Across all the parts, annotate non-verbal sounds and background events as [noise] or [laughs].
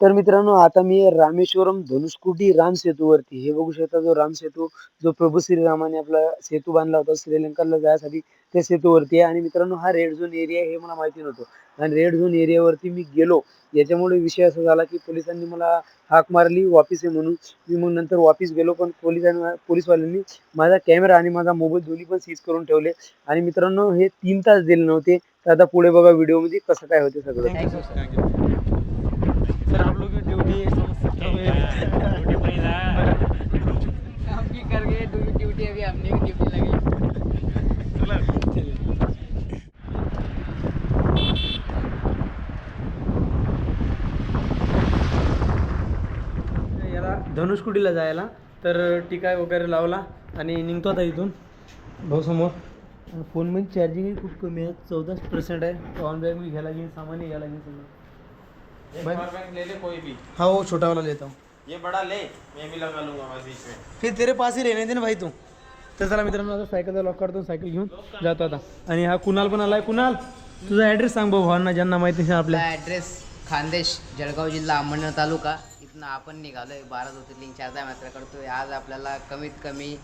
तर मित्रांनो आता मी रामेश्वरम धनुष्कोटी राम सेतूवरती. हे बघू शकता जो राम सेतू जो प्रभू श्रीरामाने आपला सेतू बांधला होता श्रीलंकाला जायसाठी त्या सेतूवरती आहे. आणि मित्रांनो हा रेड झोन एरिया हे मला माहिती नव्हतं. आणि रेड झोन एरियावरती मी गेलो. याच्यामुळे विषय असा झाला की पोलिसांनी मला हाक मारली वापिस आहे म्हणून. मी मग नंतर वापिस गेलो पण पोलिसांनी पोलीसवाल्यांनी माझा कॅमेरा आणि माझा मोबाईल दोन्ही पण सीज करून ठेवले. आणि मित्रांनो हे तीन तास दिले नव्हते. तर आता पुढे बघा व्हिडिओमध्ये कसं काय होते सगळं. सर आप लोग की ड्यूटी समझ सकते हो। हम की कर गए ड्यू- ड्यूटी अभी हमने भी ड्यूटी लगी। याला धनुष्कुटीला जायला? तर टिकाय वगैरे लावला आणि निघतो आता इथून. भाऊ समोर. फोनमध्ये चार्जिंग खूप कमी आहे चौदाच पर्सेंट आहे. ऑन बॅग मी घ्यायला लागेल सामान घ्यायला लागेल भाई- पावर बैंक ले ले कोई भी। हाँ वो छोटा वाला लेता हूँ। ये बड़ा ले मैं भी लगा लूंगा बस बीच में। फिर तेरे पास ही रहने दे ना भाई तू। तर चला मित्रांनो आता सायकलचा लॉक काढतो सायकल घेऊन जातो आता आणि हा कुणाल पण आलाय कुणाल? तुझा ॲड्रेस सांग भाऊ भावांना ज्यांना माहिती नाही आपल्या. आपला ॲड्रेस खानदेश जळगाव जिल्हा अंबरनाथ तालुका. इथनं आपण निघालोय बारा ज्योतिर्लिंग चारदा यात्रा करतोय. आज आपल्याला कमीत कमी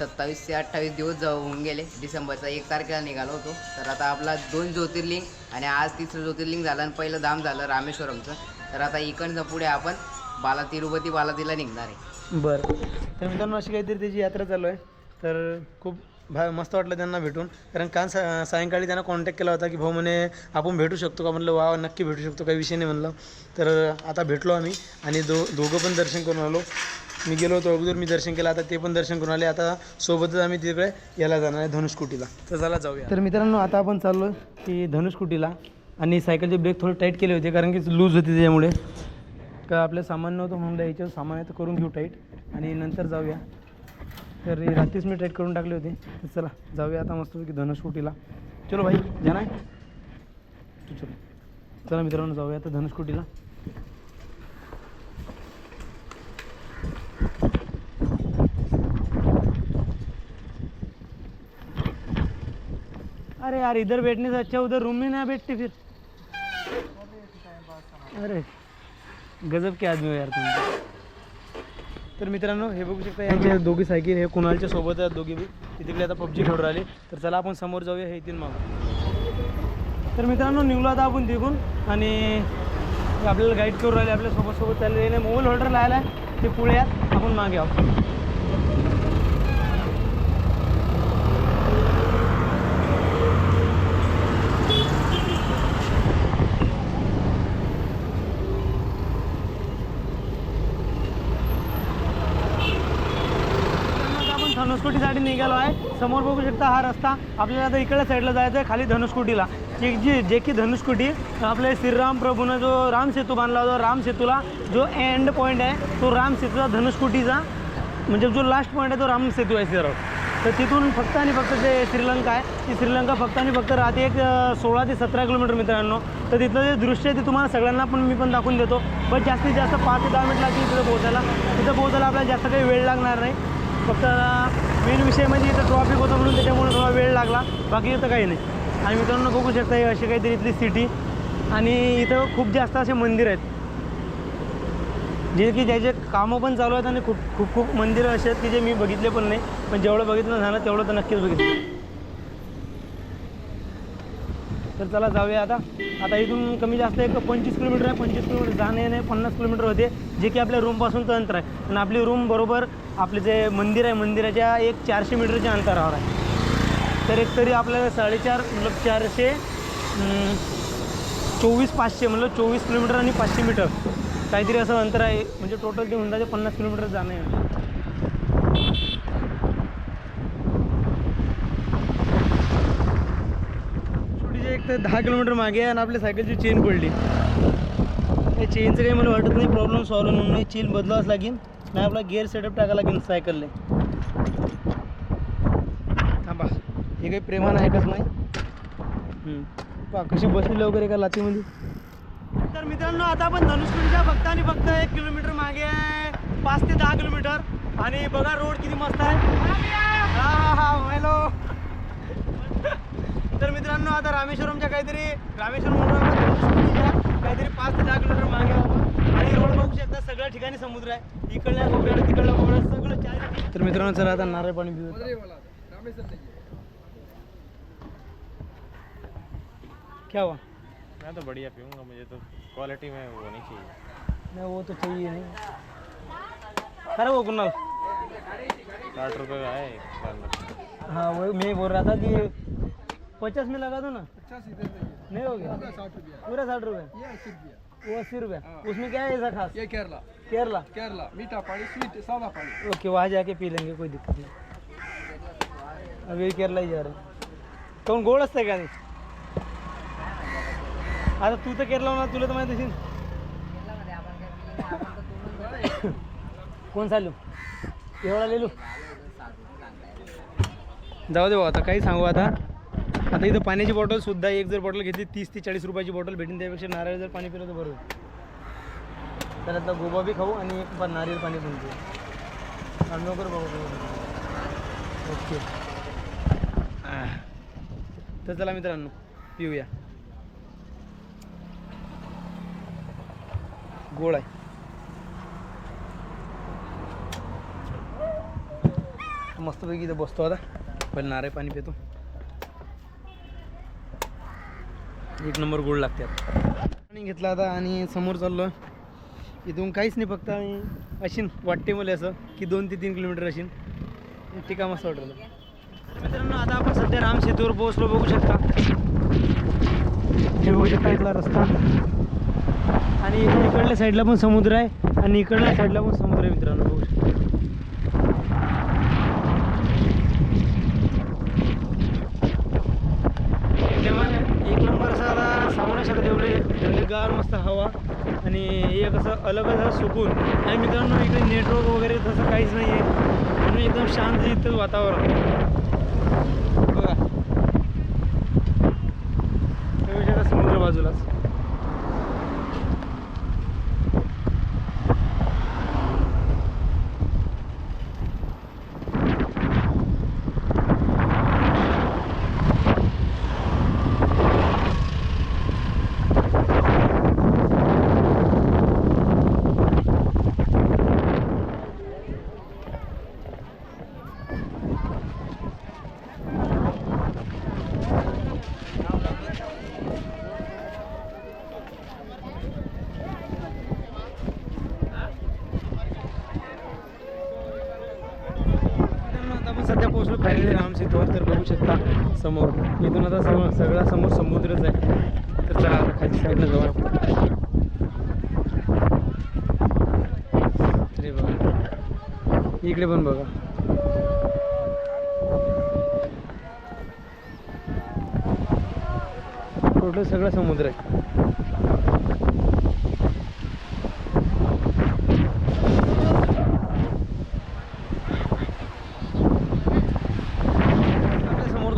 सत्तावीस ते अठ्ठावीस दिवस जाऊ होऊन गेले. डिसेंबरचा एक तारखेला निघालो होतो. तर आता आपला दोन ज्योतिर्लिंग आणि आज तिसरं ज्योतिर्लिंग झालं आणि पहिलं धाम झालं रामेश्वरमचं. तर आता इकडनं पुढे आपण बाला तिरुपती बालाजीला निघणार आहे. बरं. तर मित्रांनो अशी काहीतरी त्याची यात्रा चालू आहे. तर खूप भा मस्त वाटलं त्यांना भेटून. कारण काल सा सायंकाळी त्यांना कॉन्टॅक्ट केला होता की भाऊ म्हणे आपण भेटू शकतो का? म्हणलं वा नक्की भेटू शकतो काही विषय नाही. म्हणलं. तर आता भेटलो आम्ही आणि दो दोघं पण दर्शन करून आलो. मी गेलो होतो अगोदर मी दर्शन केलं आता ते पण दर्शन करून आले. आता सोबतच आम्ही तिकडे याला जाणार आहे धनुषकुटीला तर चला जाऊया. तर मित्रांनो आता आपण चाललो की धनुषकुटीला आणि सायकलचे ब्रेक थोडे टाईट केले होते कारण की लूज होते त्याच्यामुळे. का आपलं सामान नव्हतं म्हणलं याच्यावर सामान आहे तर करून घेऊ टाईट. आणि नंतर जाऊया. तर रात्रीच मी टाईट करून टाकले होते. तर चला जाऊया आता मस्त की धनुषकुटीला चलो भाई जाणार तू चलो. चला मित्रांनो जाऊया आता धनुषकुटीला अरे यार इधर बैठने से अच्छा उधर रूम में ना बैठते फिर। अरे गजब के आदमी हो यार तुम्ही तर मित्रांनो हे बघू शकता यांच्या दोघी सायकल हे कुणालच्या सोबत आहेत दोघी बी. तिकडे आता पबजी खेळून राहिले. तर चला आपण समोर जाऊया हे तीन मागू. तर मित्रांनो निघलो आता आपण तिकून आणि आपल्याला गाईड करू राहिले आपल्यासोबत सोबत चालले मोबाईल होल्डर लायला आहे ते पुढे यात आपण मागे आहोत आता आपण धनुष्कोटीसाठी निघालो आहे. समोर बघू शकता हा रस्ता. आपल्याला आता इकडल्या साईडला जायचं आहे खाली धनुष्कोटीला. जे जी जे की धनुष्कोटी आपले श्रीराम प्रभूनं जो राम सेतू बांधला होता राम सेतूला जो एंड पॉईंट आहे तो राम सेतूचा धनुष्कोटीचा म्हणजे जो लास्ट पॉईंट आहे तो राम सेतू आहे सिरव तर तिथून फक्त आणि फक्त जे श्रीलंका आहे ती श्रीलंका फक्त आणि फक्त राहते एक सोळा ते सतरा किलोमीटर मित्रांनो. तर तिथलं जे दृश्य आहे ते तुम्हाला सगळ्यांना पण मी पण दाखवून देतो. पण जास्तीत जास्त पाच ते दहा मिनिट लागतील तिथं पोहोचायला. तिथं पोहोचायला आपल्याला जास्त काही वेळ लागणार नाही. फक्त मेन विषय म्हणजे इथं ट्रॉफिक होतं म्हणून त्याच्यामुळे थोडा वेळ लागला. बाकी इथं काही नाही. आणि मित्रांनो बघू शकता हे अशी काहीतरी इथली सिटी आणि इथं खूप जास्त असे मंदिर आहेत. जे की ज्याचे कामं पण चालू आहेत आणि खूप खूप खूप मंदिरं असे आहेत की जे मी बघितले पण नाही. पण जेवढं बघितलं झालं तेवढं तर नक्कीच बघितलं. तर चला जाऊया आता. आता इथून कमी जास्त एक पंचवीस किलोमीटर आहे. पंचवीस किलोमीटर जाणे येणे पन्नास किलोमीटर होते. जे की आपल्या रूमपासून तर अंतर आहे. आणि आपली रूम बरोबर आपले जे मंदिर आहे मंदिराच्या एक चारशे मीटरच्या अंतरावर आहे. तर एक तरी आपल्याला साडेचार मतलब चारशे चोवीस पाचशे मतलब चोवीस किलोमीटर आणि पाचशे मीटर. काहीतरी असं अंतर आहे. म्हणजे टोटल ते होऊन पन्नास किलोमीटर जाणं आहे. छोटीचे तर दहा किलोमीटर मागे आणि आपल्या सायकलची चेन पडली. या चेनचं काही मला वाटत नाही प्रॉब्लेम सॉल्व्ह म्हणून नाही. चेन बदलावंच लागेल. नाही आपला गिअर सेटअप टाकायला लागेल सायकलने थांबा. हे काही प्रेमानं ऐकत नाही. हम्म. कशी बसली वगैरे का लातीमध्ये. तर मित्रांनो आता आपण धनुष्कोडीच्या फक्त आणि फक्त एक किलोमीटर मागे आहे. पाच ते दहा किलोमीटर. आणि बघा रोड किती मस्त आहे. हा हा हॅलो तर मित्रांनो आता रामेश्वरमच्या काहीतरी रामेश्वरम म्हणून काहीतरी पाच ते दहा किलोमीटर मागे आहोत आणि ठिकाणी समुद्र आहे. इकडल्या कोपऱ्याला तिकडल्या कोपऱ्याला सगळं चार तर मित्रांनो चला आता नारळ पाणी पिऊ क्या हुआ? मैं तो बढ़िया पीऊंगा मुझे तो क्वालिटी में वो नहीं चाहिए। नहीं वो तो चाहिए नहीं। अरे वो कुणाल साठ रुपये का है हाँ वही मैं बोल रहा था कि पचास में लगा दो ना। नहीं हो गया? पूरा साठ रुपये। वो अस्सी रुपये। उसमें क्या है ऐसा खास? ये केरला। केरला? केरला। मीठा पानी स्वीट सादा पानी। ओके वहाँ जाके पी लेंगे कोई दिक्कत नहीं। अभी केरला ही जा रहे हैं। कोण गोड असतंय का ते आता तू तर केरला होणार तुला तर माहिती असेल कोण चालू एवढा लिहिलो जाऊ दे भाऊ आता काही सांगू आता। आता इथं पाण्याची बॉटल सुद्धा एक जर बॉटल घेतली तीस ते चाळीस रुपयाची बॉटल भेटेल त्यापेक्षा नारळ जर पाणी पिलं तर बरोबर तर आता गोबा बी खाऊ आणि एक नारळ पाणी पण पिऊ आणि लवकर बघू ओके. तर चला मित्रांनो पिऊया. गोड आहे. मस्तपैकी इथं बसतो आता. पण नारळ पाणी पितो. एक नंबर गोड लागते. आता घेतला आता आणि समोर चाललो इथून काहीच नाही फक्त आणि अशीन वाटते मला असं की दोन ते तीन किलोमीटर अशीन. टिका मस्त वाटलं. मित्रांनो आता आपण सध्या राम सेतूवर पोहोचलो बघू शकता. हे बघू शकता इथला रस्ता. आणि इकडल्या साईडला पण समुद्र आहे आणि इकडल्या साईडला पण समुद्र आहे मित्रांनो बघू शकता तेव्हा एक नंबर असा आता सांगू शकत एवढे थंडगार मस्त हवा आणि एक असं अलगच असं सुकून. आणि मित्रांनो इकडे नेटवर्क वगैरे तसं काहीच नाही आहे म्हणून एकदम शांत इथं वातावरण. बघा. समुद्र बाजूलाच मित्रांनो, आता आपण सध्या पोहोचलो फायनली राम सेतूवर तर बघू शकता समोर. इथून आता समोर सगळा समोर समुद्रच आहे. तर चला आता खालची साईडला जाऊ अरे बघा इकडे पण बघा. टोटल सगळा समुद्र आहे आपल्यासमोर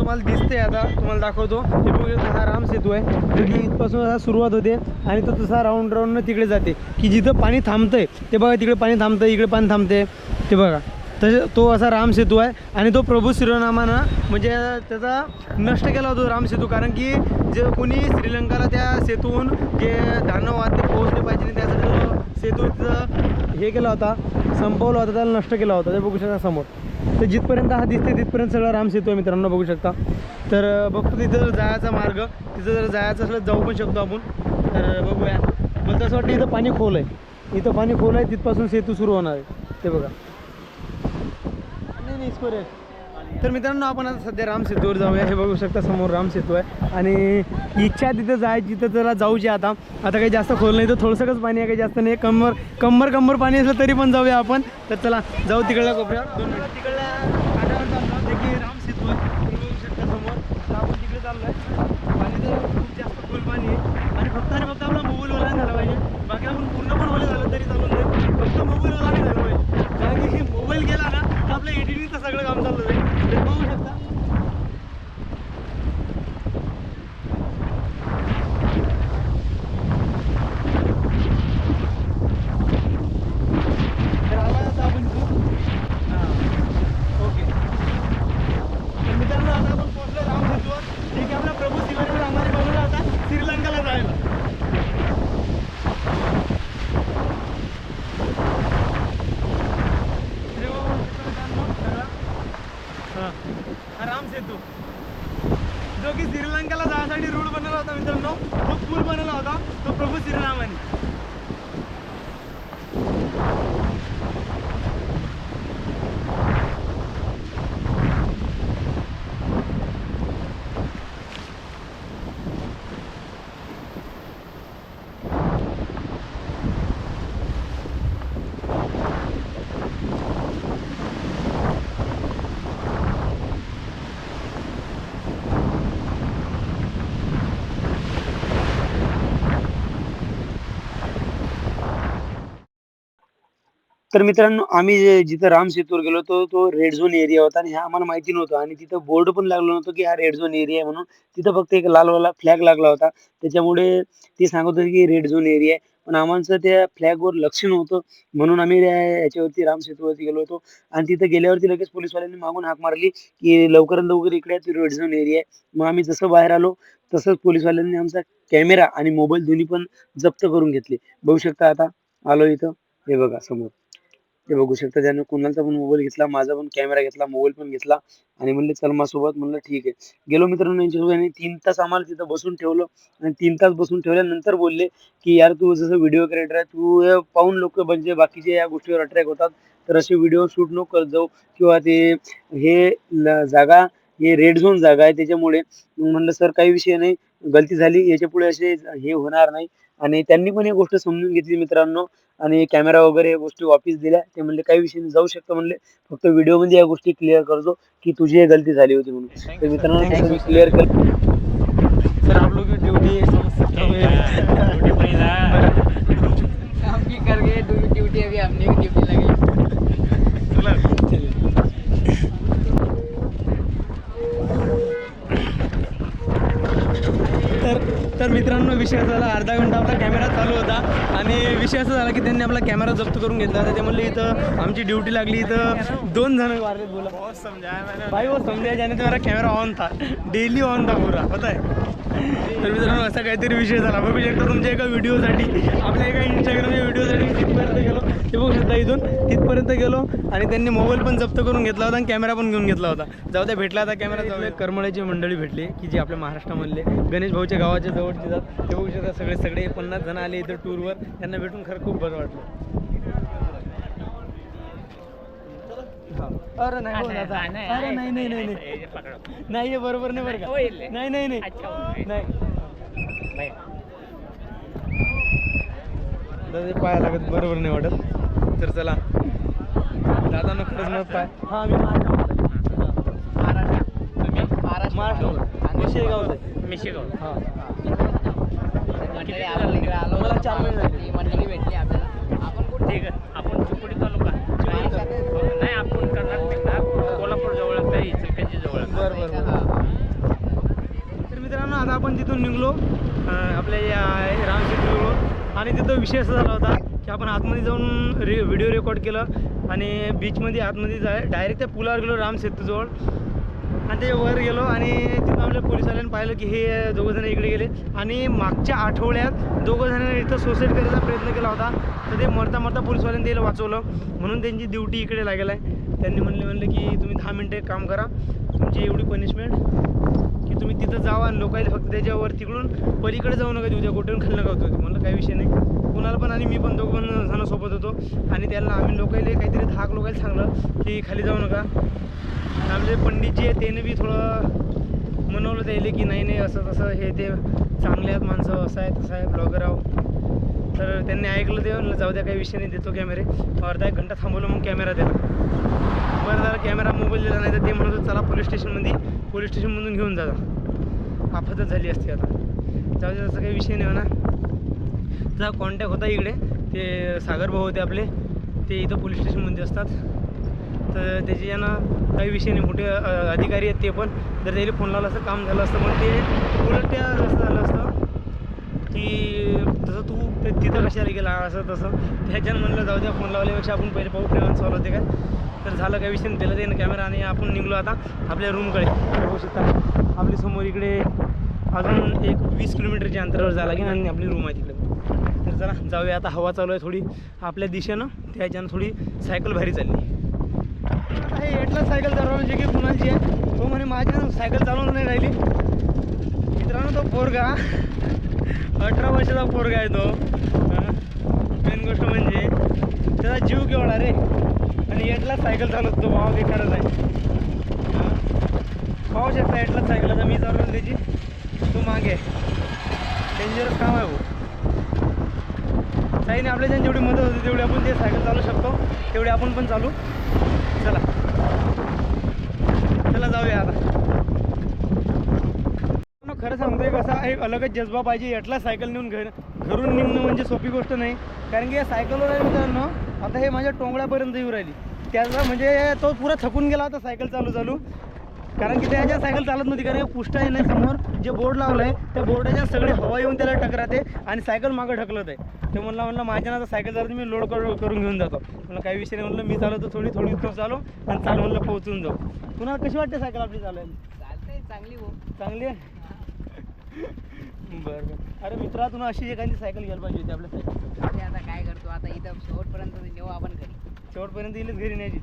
आहे आता तुम्हाला दाखवतो. हे बघू शकता हा राम सेतू आहे. जो की इथपासून आता सुरुवात होते आणि तो तसा राऊंड राऊंड तिकडे जाते. की जिथं पाणी थांबतंय ते बघा तिकडे पाणी थांबतंय इकडे पाणी थांबते ते बघा. तसे तो असा राम सेतू आहे आणि तो प्रभू श्रीरामानं म्हणजे त्याचा नष्ट केला होता राम सेतू. कारण की जे कोणी श्रीलंकाला त्या सेतूहून जे धान्य वाहते पोहोचले पाहिजे त्यासाठी तो सेतू तिथं हे केला होता. संपवला होता त्याला नष्ट केला होता ते बघू शकता समोर. तर जिथपर्यंत हा दिसते तिथपर्यंत सगळा राम सेतू आहे मित्रांनो बघू शकता. तर बघतो तिथं जर जायचा मार्ग तिथं जर जायचं असलं जाऊ पण शकतो आपण. तर बघूया. मला तसं वाटतं इथं पाणी खोल आहे. इथं पाणी खोल आहे तिथपासून सेतू सुरू होणार आहे. ते बघा. नाही नाही स्कोर तर मित्रांनो आपण आता सध्या राम सेतूवर जाऊया. हे बघू शकता समोर राम सेतू आहे. आणि इच्छा तिथं जायची तर त्याला जाऊची आता. आता काही जास्त खोल नाही तर थोडंसंच पाणी आहे काही जास्त नाही. कंबर कंबर कंबर पाणी असलं तरी पण जाऊया आपण. तर चला जाऊ तिकडल्या कोपऱ्यावर. दोन तिकडल्या काठावर चाललो जे की राम सेतू आहे तुम्ही बघू शकता समोर तर आपण तिकडे चाललो आहे पाणी तर खूप जास्त खोल पाणी आहे आणि फक्त आणि फक्त आपला मोबाईल ओला नाही झाला पाहिजे बाकी आपण पूर्ण पण ओले झालं तरी चालून जाईल फक्त मोबाईल ओला नाही झाला पाहिजे कारण की मोबाईल गेला ना तर आपलं एडिटिंगचं सगळं काम चाललं जाईल तर बघू शकता तर आला आता आपण इथून हां ओके तर मित्रांनो आता आपण पोहोचलो राम सेतूवर जे की आपल्या प्रभू शिवाजी रामाने बनवला होता श्रीलंकाला जायला तर मित्रांनो आम्ही जे- जिथं राम सेतूवर गेलो होतो तो रेड झोन एरिया होता आणि हे आम्हाला माहिती नव्हतं. आणि तिथं बोर्ड पण लागलो नव्हतं की हा रेड झोन एरिया आहे म्हणून तिथं फक्त एक लालवाला फ्लॅग लागला होता. त्याच्यामुळे ते सांगत होते की रेड झोन एरिया आहे. पण आम्हाला त्या फ्लॅगवर लक्ष नव्हतं. म्हणून आम्ही याच्यावरती राम सेतूवरती गेलो होतो. आणि तिथं गेल्यावरती लगेच पोलीसवाल्यांनी मागून हाक मारली की लवकरात लवकर इकडे रेड झोन एरिया आहे. मग आम्ही जसं बाहेर आलो तसंच पोलीसवाल्यांनी आमचा कॅमेरा आणि मोबाईल दोन्ही पण जप्त करून घेतले. बघू शकता आता आलो इथं. हे बघा समोर. ते बघू शकता. त्यानं कुणालचा पण मोबाईल घेतला माझा पण कॅमेरा घेतला मोबाईल पण घेतला. आणि म्हणले चल माझ्यासोबत म्हणलं ठीक आहे. गेलो मित्रांनो यांच्यासोबत आणि तीन तास आम्हाला तिथं बसून ठेवलं. आणि तीन तास बसून ठेवल्यानंतर बोलले की यार तू जसं व्हिडिओ क्रिएटर आहे तू पाहून लोक म्हणजे बाकीचे या गोष्टीवर अट्रॅक्ट होतात. तर असे व्हिडिओ शूट न करत जाऊ. किंवा ते हे जागा हे रेड झोन जागा आहे त्याच्यामुळे. म्हणलं सर काही विषय नाही. गलती झाली याच्यापुढे असे हे होणार नाही. आणि त्यांनी पण ही गोष्ट समजून घेतली मित्रांनो. आणि कॅमेरा वगैरे या गोष्टी वापस दिल्या. ते म्हणले काही विषय जाऊ शकतं. म्हणले फक्त व्हिडिओमध्ये या गोष्टी क्लिअर करतो की तुझी हे गलती झाली होती म्हणून. तर मित्रांनो क्लिअर कर सर आप लोग की ड्यूटी है। ड्यूटी पर ही। हम भी कर गए ड्यूटी अभी हमने भी ड्यूटी लगी। तर तर मित्रांनो विषय असा झाला अर्धा घंटा आपला कॅमेरा चालू होता. आणि विषय असा झाला की त्यांनी आपला कॅमेरा जप्त करून घेतला. होता ते म्हणले इथं आमची ड्यूटी लागली इथं दोन जण मारले बोला. बहुत समझाया मैंने. भाई वो समझा जाने तो मेरा कैमरा ऑन था. डेली ऑन था पूरा पता है? तर मित्रांनो असा काहीतरी विषय झाला. बघू शकता तुमच्या एका व्हिडिओसाठी आपल्या एका इंस्टाग्रामच्या व्हिडिओसाठी गेलो ते बघू शकता इथून. तिथपर्यंत गेलो आणि त्यांनी मोबाईल पण जप्त करून घेतला होता आणि कॅमेरा पण घेऊन घेतला होता. जाऊ द्या भेटला आता कॅमेरा जाऊ करमळ्याची मंडळी भेटली की जी आपल्या महाराष्ट्रामधले गणेश भाऊच्या गावाच्या जवळचे जात. ते बघू शकता सगळे सगळे पन्नास जण आले इथं टूरवर. त्यांना भेटून खरं खूप बरं वाटलं. अरे नाही हो. अरे नाही नाही नाही हे बरोबर नाही बरं का. नाही नाही नाही नाही. पाया लागत बरोबर नाही वाटत. तर चला. दादा न खरंच पाय. हा मी महाराष्ट्र. शेगाव मी शिकव हा. मंडळी आपण इकडे आलो. मला चार महिने झाले. ती मंडळी भेटली आपल्याला. आपण कुठे? ठीक आहे. आपण चिकोडी तालुका. नाही आपण कर्नाटक ना. कोल्हापूर जवळ आहे इचलकरंजी जवळ आहे. बरं बरं बरं. तर मित्रांनो आता आपण तिथून निघलो. आपल्या या राम सेतूवर आणि तिथं असा झाला होता. की आपण आतमध्ये जाऊन रे व्हिडिओ रेकॉर्ड केलं आणि बीचमध्ये आतमध्ये जाय डायरेक्ट त्या पुलावर गेलो राम सेतूजवळ. आणि ते वर गेलो आणि तिथं आपल्या पोलिसवाल्यांनी पाहिलं की हे दोघंजण इकडे गेले. आणि मागच्या आठवड्यात दोघंजणांनी इथं सुसाईड करायचा प्रयत्न केला होता. तर ते मरता मरता पोलिसवाल्यांनी त्याला वाचवलं. म्हणून त्यांची ड्युटी इकडे लागेल आहे. त्यांनी म्हणले म्हणले की तुम्ही दहा मिनटं काम करा. तुमची एवढी पनिशमेंट की तुम्ही तिथं जावा आणि लोकांना फक्त त्याच्यावर तिकडून पलीकडे जाऊ नका उद्या गोट्यावरून खाली नका होतो म्हणलं काही विषय नाही. कुणाला पण आणि मी पण दोघं पण जण सोबत होतो. आणि त्याला आम्ही लोकांना काहीतरी धाक लोकांना सांगलं की खाली जाऊ नका. आमचे आमचे पंडितजी आहे त्याने बी थोडं मनवलं त्याले की नाही नाही असं तसं हे ते चांगले आहेत माणसं असं आहे तसं आहे ब्लॉगर आहो. तर त्यांनी ऐकलं ते जाऊ द्या काही विषय नाही देतो कॅमेरे अर्धा एक घंटा थांबवलं मग कॅमेरा दिला मोबाईल दिला नाही तर ते म्हणत चला पोलीस स्टेशनमध्ये पोलीस स्टेशनमधून घेऊन जा आफतच झाली असती आता. जाऊ दे तसं काही विषय नाही म्हणा त्याचा कॉन्टॅक्ट होता इकडे. ते सागर भाऊ होते आपले. ते इथं पोलीस स्टेशनमध्ये असतात. तर त्याचे यांना काही विषय नाही. मोठे अधिकारी आहेत ते पण. जर त्याला फोन लावला असतं काम झालं असतं पण ते उलट त्या असं झालं असतं. की जसं तू तिथं कशाला गेला असं तसं. त्याच्यानं म्हणलं जाऊ द्या फोन लावल्यापेक्षा आपण पहिले पाहू प्रेमात सॉल्व होते काय तर झालं काय विषय नाही. त्याला त्यानं कॅमेरा आणि आपण निघलो आता आपल्या रूमकडे बघू शकता आपली समोर इकडे अजून एक वीस किलोमीटरच्या अंतरावर जायला लागेल आणि आपली रूम आहे तिकडे तर चला जाऊया आता. हवा चालू आहे थोडी आपल्या दिशेनं. त्याच्यानं थोडी सायकल भारी चालली. आता हे एटला सायकल चालवणं जे की कुणाची आहे? तो म्हणे माझ्या सायकल चालवून नाही राहिली. मित्रांनो तो पोरगा अठरा वर्षाचा पोरगा आहे तो. मेन गोष्ट म्हणजे त्याचा जीव केवढा रे. आणि एटला सायकल चालवतो भाव काही खरंच आहे पाहू शकता एटला सायकल आता मी चालवलं त्याची. तू मागे. डेंजरस काम आहे भाऊ. ताईने आपल्या जेवढी मदत होती तेवढी आपण ते सायकल चालू शकतो तेवढी आपण पण चालू. चला. चला जाऊया आता. खरं सांगतोय कसा एक अलगच जज्बा पाहिजे. यातला सायकल नेऊन घर घरून निघणं म्हणजे सोपी गोष्ट नाही. कारण की या सायकलवर आहे मित्रांनो आता हे माझ्या टोंगळ्यापर्यंत येऊ राहिली. त्याचा म्हणजे तो पुरा थकून गेला होता सायकल चालू चालू. कारण की त्याच्या सायकल चालत नव्हती कारण पुष्ट आहे नाही समोर. जे बोर्ड लावलं आहे त्या बोर्डाच्या सगळी हवा येऊन त्याला टकराते आणि सायकल मागं ढकलत आहे. ते म्हणलं म्हणलं माझ्या आता सायकल चालत मी लोड करून घेऊन जातो. म्हणलं काही विषय नाही. म्हणलं मी चालवतो थोडी थोडी तू चालू आणि चाल म्हणलं पोहोचून जाऊ. पुन्हा कशी वाटते सायकल आपली चालायला चालतंय चांगली हो. चांगली आहे? बरं बरं. अरे मित्रा तुला अशी एखादी सायकल घ्यायला पाहिजे होती आपल्या सायकल आता इथं शेवटपर्यंत नेऊ आपण घरी. शेवटपर्यंत येईलच घरी न्यायची.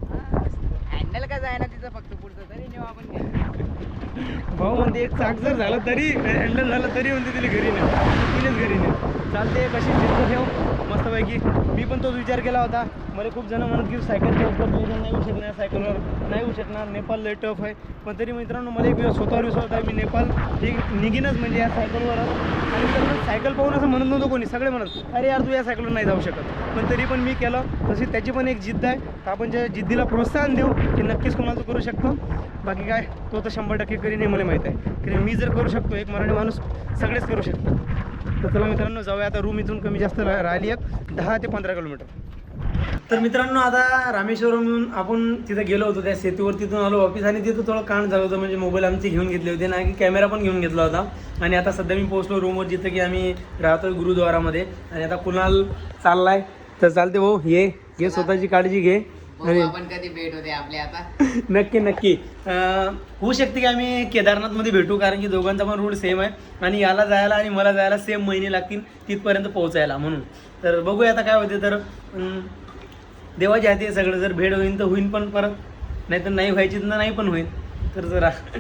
हँडल का जायना तिचं फक्त पुढचं? तरी नेऊ आपण घरी. भाऊ म्हणते एक चाक जर झालं तरी हँडल झालं तरी म्हणते तिला घरी नाही तिलाच घरी नाही चालते कशी? जिद्द ठेव? मस्तपैकी. मी पण तोच विचार केला होता. मला खूप जण म्हणत की सायकल टफ नाही येऊ शकणार सायकलवर नाही होऊ शकणार. नेपाळ लय टफ आहे. पण तरी मित्रांनो मला एक दिवस स्वतःवर विश्वास होता मी नेपाळ हे निघीनच म्हणजे या सायकलवरच आणि मित्रांनो सायकल पाहून असं म्हणत नव्हतं कोणी. सगळे म्हणत अरे यार तू या सायकलवर नाही जाऊ शकत. पण तरी पण मी केलं. तशी त्याची पण एक जिद्द आहे. तर आपण ज्या जिद्दीला प्रोत्साहन देऊ की नक्कीच कोणाला करू शकतो. बाकी काय? तो तर शंभर टक्के करी नाही मला माहीत आहे. कारण मी जर करू शकतो एक मराठी माणूस सगळेच करू शकतो तर चला मित्रांनो जाऊया आता रूम इथून कमी जास्त रा- राहिली आहेत. दहा ते पंधरा किलोमीटर तर मित्रांनो आता रामेश्वरमधून आपण तिथं गेलो होतो त्या सेतूवर तिथून आलो. ऑफिस आणि तिथं थोडं कांड झालं होतं म्हणजे मोबाईल आमचे घेऊन घेतले होते ना की कॅमेरा पण घेऊन घेतला होता. आणि आता सध्या मी पोहोचलो रूमवर जिथं की आम्ही राहतोय गुरुद्वारामध्ये. आणि आता कुणाल चाललाय? तर चालते भाऊ ये घे स्वतःची काळजी घे. आपण कधी भेट होते आपल्या आता. [laughs] नक्की नक्की. अं, होऊ शकते की आम्ही केदारनाथमध्ये भेटू कारण की दोघांचा पण रूट सेम आहे. आणि याला जायला आणि मला जायला सेम महिने लागतील तिथपर्यंत पोहोचायला म्हणून. तर बघूया आता काय होते तर अं, देवाची हाती आहे सगळं. जर भेट होईल तर होईल पण परत. नाही तर नाही व्हायची तर नाही पण होईल. तर जरा. [laughs]